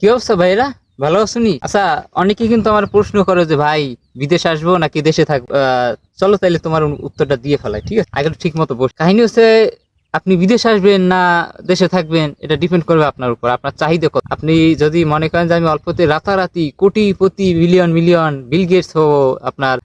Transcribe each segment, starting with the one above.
কি অবস্থা ভাইরা ভালো শুনি আচ্ছা অনেকে কিন্তু আমার প্রশ্ন করে যে, ভাই, বিদেশে আসব নাকি দেশে থাকব? চলো তাইলে তোমার উত্তরটা দিয়ে ফেলাই, ঠিক আছে? আগে ঠিক মতো বস। কাহিনী হচ্ছে আপনি বিদেশ আসবেন না দেশে থাকবেন, এটা ডিপেন্ড করবে আপনার উপর। আপনার চাহিদা কত? আপনি যদি মনে করেন যে আমি অল্পতে রাতারাতি কোটিপতি মিলিয়ন মিলিয়ন বিল গেটস হব, আপনার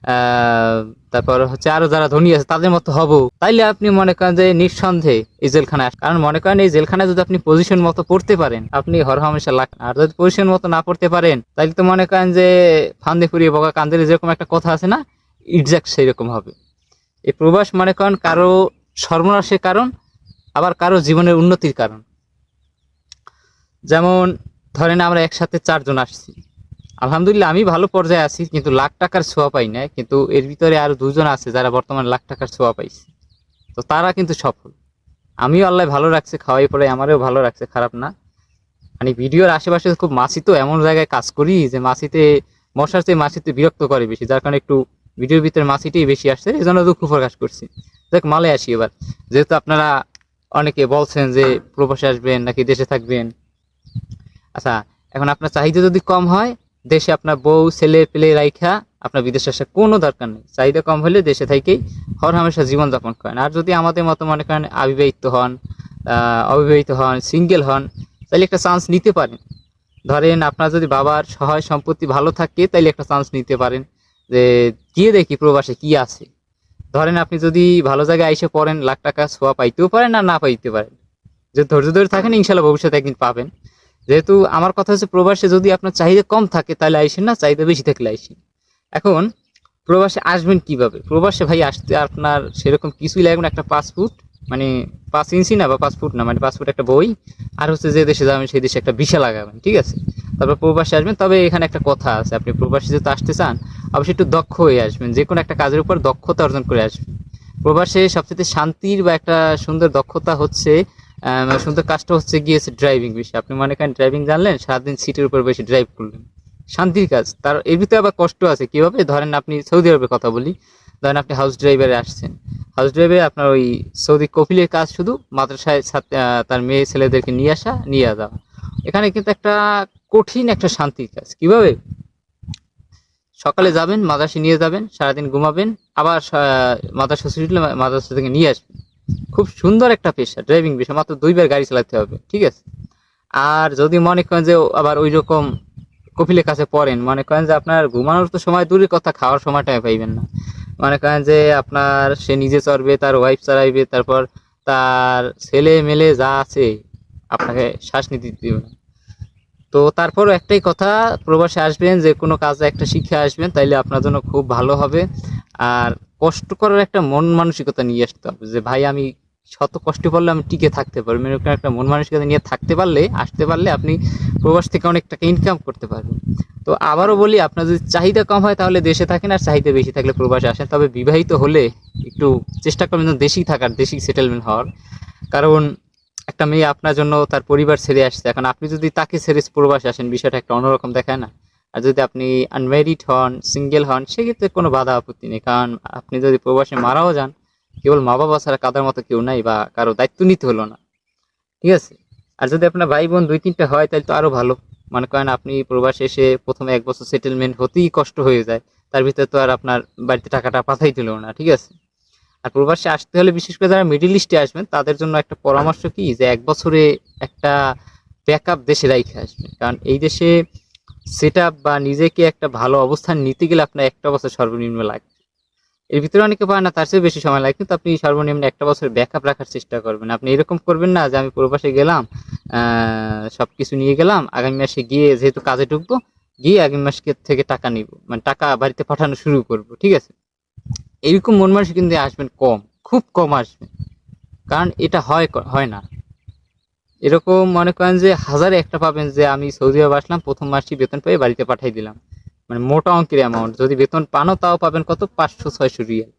তারপর হচ্ছে আরও যারা ধনী আছে তাদের মতো হব, তাইলে আপনি মনে করেন যে নিঃসন্দেহে এই জেলখানায় কারণ মনে করেন এই জেলখানায় যদি আপনি পজিশন মতো পড়তে পারেন, আপনি হর হামেশা লাখ আর যদি পজিশন মতো না পড়তে পারেন তাহলে তো মনে করেন যে ফান্দে ফুরিয়ে বকা কান্দের যেরকম একটা কথা আছে না এক্সাক্ট সেই রকম হবে। এই প্রবাস মনে করেন কারও সর্বনাশের কারণ আবার কারও জীবনের উন্নতির কারণ। যেমন ধরেন আমরা একসাথে চারজন আসছি। আলহামদুলিল্লাহ আমি ভালো পর্যায়ে আছি, কিন্তু লাখ টাকার ছোঁয়া পাই না কিন্তু এর ভিতরে আরও দুজন আছে যারা বর্তমানে লাখ টাকার ছোঁয়া পাইছে। তো তারা কিন্তু সফল। আমিও আল্লাহ ভালো রাখছে, খাওয়াই পড়ে আমারও ভালো রাখছে, খারাপ না। মানে ভিডিওর আশেপাশে খুব মাছি তো এমন জায়গায় কাজ করি যে মাছিতে মশার চেয়ে মাছিতে বিরক্ত করে বেশি, যার কারণে একটু ভিডিওর ভিতরে মাছিটাই বেশি আসছে এই জন্য দুঃখ প্রকাশ করছি। দেখ মালে আসি এবার। যেহেতু আপনারা অনেকে বলছেন যে প্রবাসে আসবেন নাকি দেশে থাকবেন। আচ্ছা এখন আপনার চাহিদা যদি কম হয়, দেশে আপনার বউ, ছেলে পেলে রাইখা আপনার বিদেশে আসার কোনো দরকার নেই। চাহিদা কম হলে দেশে থেকেই হর হামেশা জীবনযাপন করেন। আর যদি আমাদের মতো মনে করেন অবিবাহিত হন অবিবাহিত হন সিঙ্গেল হন, তাহলে একটা চান্স নিতে পারেন। ধরেন আপনার যদি বাবার সহায় সম্পত্তি ভালো থাকে, তাহলে একটা চান্স নিতে পারেন। যে গিয়ে দেখি প্রবাসে কি আছে। ধরেন আপনি যদি ভালো জায়গায় এসে পড়েন, লাখ টাকা ছোঁয়া পাইতেও পারেন আর না পাইতে পারেন। যে ধৈর্য ধরে থাকেন, ইনশাল্লাহ ভবিষ্যতে একদিন পাবেন। যেহেতু আমার কথা হচ্ছে, প্রবাসে যদি আপনার চাহিদা কম থাকে, তাহলে আইসেন না, চাহিদা বেশি থাকলে আইসেন। এখন প্রবাসে আসবেন কীভাবে? প্রবাসে ভাই, আসতে আপনার সেরকম কিছুই লাগবে না, একটা পাসপোর্ট মানে পাঁচ ইঞ্চি না বা পাসপোর্ট না মানে পাসপোর্ট একটা বই আর হচ্ছে যে দেশে যাবেন সেই দেশে একটা ভিসা লাগাবেন ঠিক আছে? তারপর প্রবাসে আসবেন তবে এখানে একটা কথা আছে আপনি প্রবাসে যেহেতু আসতে চান অবশ্যই একটু দক্ষ হয়ে আসবেন যে কোনো একটা কাজের উপর দক্ষতা অর্জন করে আসবেন। প্রবাসে সবচেয়ে শান্তির বা একটা সুন্দর দক্ষতা হচ্ছে আহ, সুন্দর কাজটা হচ্ছে গিয়েছে ড্রাইভিং বিষয়। আপনি মনে করেন ড্রাইভিং জানলেন সারাদিন সিটের উপর বেশি ড্রাইভ করলেন। শান্তির কাজ। তার এর ভিতরে আবার কষ্ট আছে কীভাবে? ধরেন আপনি সৌদি আরবের কথা বলি ধরেন আপনি হাউস ড্রাইভারে আসছেন। হাউস ড্রাইভারে আপনার ওই সৌদি কপিলের কাজ শুধু মাদ্রাসায় তার মেয়ে ছেলেদেরকে নিয়ে আসা, নিয়ে যাওয়া। এখানে কিন্তু একটা কঠিন একটা শান্তির কাজ। কীভাবে? সকালে যাবেন মাদ্রাসে নিয়ে যাবেন, সারাদিন ঘুমাবেন, আবার মাদ্রাসা ছুটি হলে মাদ্রাসা থেকে নিয়ে আসবেন। খুব সুন্দর একটা পেশা, ড্রাইভিং পেশা, মাত্র দুইবার গাড়ি চালাতে হবে, ঠিক আছে? আর যদি মনে করেন যে আবার ওই রকম কপিলের কাছে পড়েন, মনে করেন যে আপনার ঘুমানোর তো সময়, দূরের কথা, খাওয়ার সময়টা পাইবেন না। মনে করেন যে আপনার সে নিজে চড়বে, তার ওয়াইফ চালাইবে তারপর তার ছেলে মেলে যা আছে, আপনাকে শ্বাস নিতে দিবে তো তারপরও একটাই কথা, প্রবাসে আসবেন, যে কোনো কাজে একটা শিক্ষা আসবেন, তাইলে আপনার জন্য খুব ভালো হবে। আর কষ্ট করার একটা মন মানসিকতা নিয়ে আসতে হবে, যে ভাই আমি শত কষ্ট করলে আমি টিকে থাকতে পারব। একটা মন মানসিকতা নিয়ে থাকতে পারলে, আসতে পারলে আপনি প্রবাস থেকে অনেক টাকা ইনকাম করতে পারবেন তো আবারও বলি, আপনার যদি চাহিদা কম হয় তাহলে দেশে থাকেন আর চাহিদা বেশি থাকলে প্রবাসে আসেন। তবে বিবাহিত হলে একটু চেষ্টা করবেন দেশেই থাকার, দেশেই সেটেলমেন্ট হওয়ার। কারণ একটা মেয়ে আপনার জন্য তার পরিবার ছেড়ে আসছে। এখন আপনি যদি তাকে ছেড়ে প্রবাসে আসেন, বিষয়টা একটা অন্যরকম দেখায় না। আর যদি আপনি আনম্যারিড হন সিঙ্গেল হন, সেক্ষেত্রে কোনো বাধা আপত্তি নেই। কারণ আপনি যদি প্রবাসে মারাও যান, কেবল মা বাবা ছাড়া কাদার মতো কেউ নাই বা কারও দায়িত্ব নিতে হলো না। ঠিক আছে? আর যদি আপনার ভাই বোন দুই, তিনটা হয়, তাহলে তো আরও ভালো। মনে করেন আপনি প্রবাসে এসে প্রথমে এক বছর সেটেলমেন্ট হতেই কষ্ট হয়ে যায়। তার ভিতরে তো আর আপনার বাড়িতে টাকাটা পাঠাই দিল না, ঠিক আছে? আর প্রবাসে আসতে হলে বিশেষ করে যারা মিডিল ইস্টে আসবেন, তাদের জন্য একটা পরামর্শ কি? যে এক বছরে একটা ব্যাকআপ দেশে রাইখে আসবেন। কারণ এই দেশে সেট বা নিজেকে একটা ভালো অবস্থান নিতে গেলে আপনার একটা বছর সর্বনিম্ন লাগবে। এর ভিতরে অনেকে পায় না, তার চেয়ে বেশি সময় লাগে। কিন্তু আপনি সর্বনিম্ন একটা বছর ব্যাকআপ রাখার চেষ্টা করবেন। আপনি এরকম করবেন না যে, আমি প্রবাসে গেলাম সব কিছু নিয়ে গেলাম, আগামী মাসে গিয়ে যেহেতু কাজে ঢুকবো, গিয়ে আগামী মাসকে থেকে টাকা নিব। মানে টাকা বাড়িতে পাঠানো শুরু করব, ঠিক আছে? এরকম মন মানুষ কিন্তু আসবেন কম, খুব কম আসবেন কারণ এটা হয় হয় না। এরকম মনে করেন যে, হাজারে একটা পাবেন যে, আমি সৌদি আরব আসলাম, প্রথম মাসই বেতন পেয়ে বাড়িতে পাঠিয়ে দিলাম। মানে মোটা অঙ্কের অ্যামাউন্ট যদি বেতন পানও তাও পাবেন কত? পাঁচশো ছয়শো রিয়াল।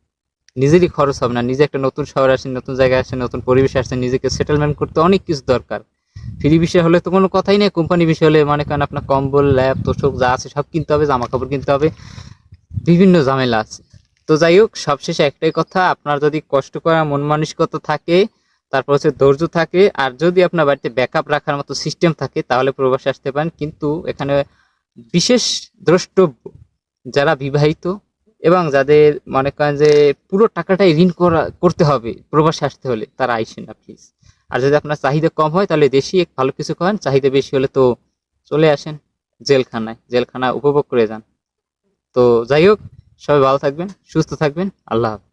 নিজেরই খরচ হবে না, নিজে একটা নতুন শহরে আসেন, নতুন জায়গায় আসেন, নতুন পরিবেশে আসেন, নিজেকে সেটেলমেন্ট করতে অনেক কিছু দরকার। ফ্রি বিষয় হলে তো কোনো কথাই নেই কোম্পানি বিষয় হলে মনে করেন আপনার কম্বল, ল্যাব, তোষক যা আছে সব কিনতে হবে জামা কাপড় কিনতে হবে, বিভিন্ন ঝামেলা আছে। তো যাই হোক, সবশেষে একটাই কথা, আপনার যদি কষ্ট করা, মন মানসিকতা থাকে, তারপর হচ্ছে ধৈর্য থাকে, আর যদি আপনার বাড়িতে ব্যাকআপ রাখার মতো সিস্টেম থাকে, তাহলে প্রবাসে আসতে পারেন, কিন্তু এখানে বিশেষ দ্রষ্টব্য যারা বিবাহিত এবং যাদের মনে করেন যে পুরো টাকাটাই ঋণ করা, করতে হবে, প্রবাসে আসতে হলে, তারা আইসেন না প্লিজ আর যদি আপনার চাহিদা কম হয়, তাহলে দেশি ভালো কিছু করেন, চাহিদা বেশি হলে তো চলে আসেন জেলখানায়, জেলখানা উপভোগ করে যান। তো যাই হোক, সবাই ভালো থাকবেন, সুস্থ থাকবেন, আল্লাহ হাফেজ।